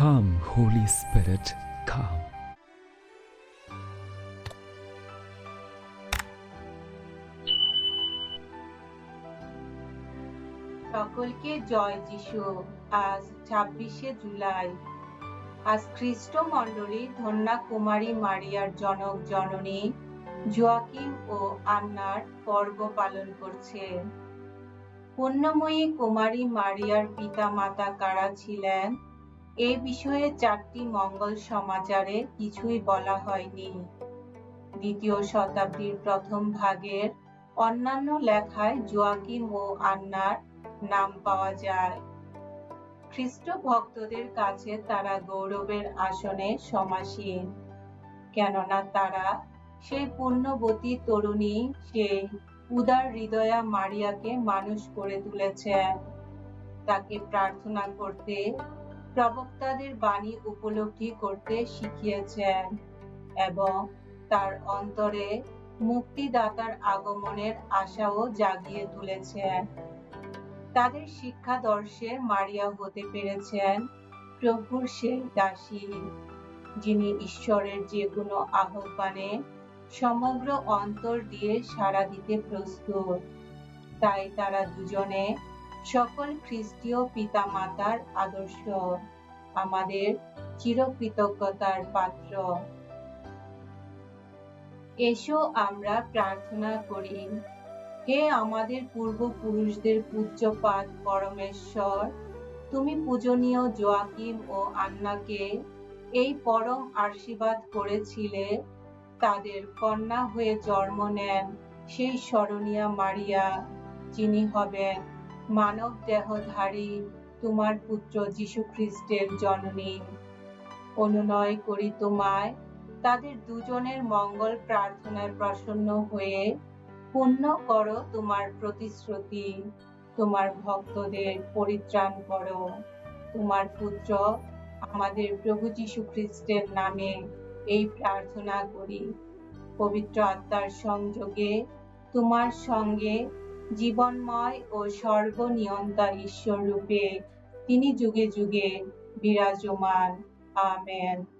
Come, Holy Spirit, come. সকলকে জয় যিশু। আজ ছাব্বিশে জুলাই। আজ খ্রিস্ট মণ্ডলী ধন্যা কুমারী মারিয়ার জনক জননী জোয়াকিম ও আন্নার পর্ব পালন করছে। পুণ্যময়ী কুমারী মারিয়ার পিতা মাতা কারা ছিলেন? এ বিষয়ে চারটি মঙ্গল সমাচারে কিছুই বলা হয়নি। দ্বিতীয় শতাব্দীর প্রথম ভাগের অন্যান্য লেখায় জোয়াকিম ও আন্নার নাম পাওয়া যায়। খ্রিস্ট ভক্তদের কাছে তারা গৌরবের আসনে সমাসীন, কেননা তারা সেই পুণ্যবতী তরুণী, সেই উদার হৃদয়া মারিয়াকে মানুষ করে তুলেছেন। তাকে প্রার্থনা করতে প্রবক্তাদের বাণী উপলব্ধি করতে শিখিয়েছেন এবং তার অন্তরে মুক্তিদাতার আগমনের আশাও জাগিয়ে তুলেছেন। তাদের শিক্ষাদর্শে মারিয়া হতে পেরেছেন প্রভুর সেই দাসী, যিনি ঈশ্বরের যে কোনো আহ্বানে সমগ্র অন্তর দিয়ে সাড়া দিতে প্রস্তুত। তাই তারা দুজনে সকল খ্রিস্টীয় পিতামাতার আদর্শ, আমাদের চিরকৃতজ্ঞতার পাত্র। এসো আমরা প্রার্থনা করি, হে আমাদের পূর্বপুরুষদের পূজ্যপাত পরমেশ্বর, তুমি পূজনীয় জোয়াকিম ও আন্নাকে এই পরম আশীর্বাদ করেছিলে, তাদের কন্যা হয়ে জন্ম নেন সেই স্মরণীয়া মারিয়া, যিনি হবেন মানব দেহধারী তোমার পুত্র যীশু খ্রিস্টের জননী। অনুনয় করি তোমায়, তাদের দুজনের মঙ্গল প্রার্থনায় প্রসন্ন হয়ে পূর্ণ করো তোমার প্রতিশ্রুতি। তোমার ভক্তদের পরিত্রাণ করো। তোমার পুত্র আমাদের প্রভু যীশু খ্রিস্টের নামে এই প্রার্থনা করি। পবিত্র আত্মার সংযোগে তোমার সঙ্গে জীবনময় ও সর্বনিয়ন্তা ঈশ্বর রূপে তিনি যুগে যুগে বিরাজমান। আমেন।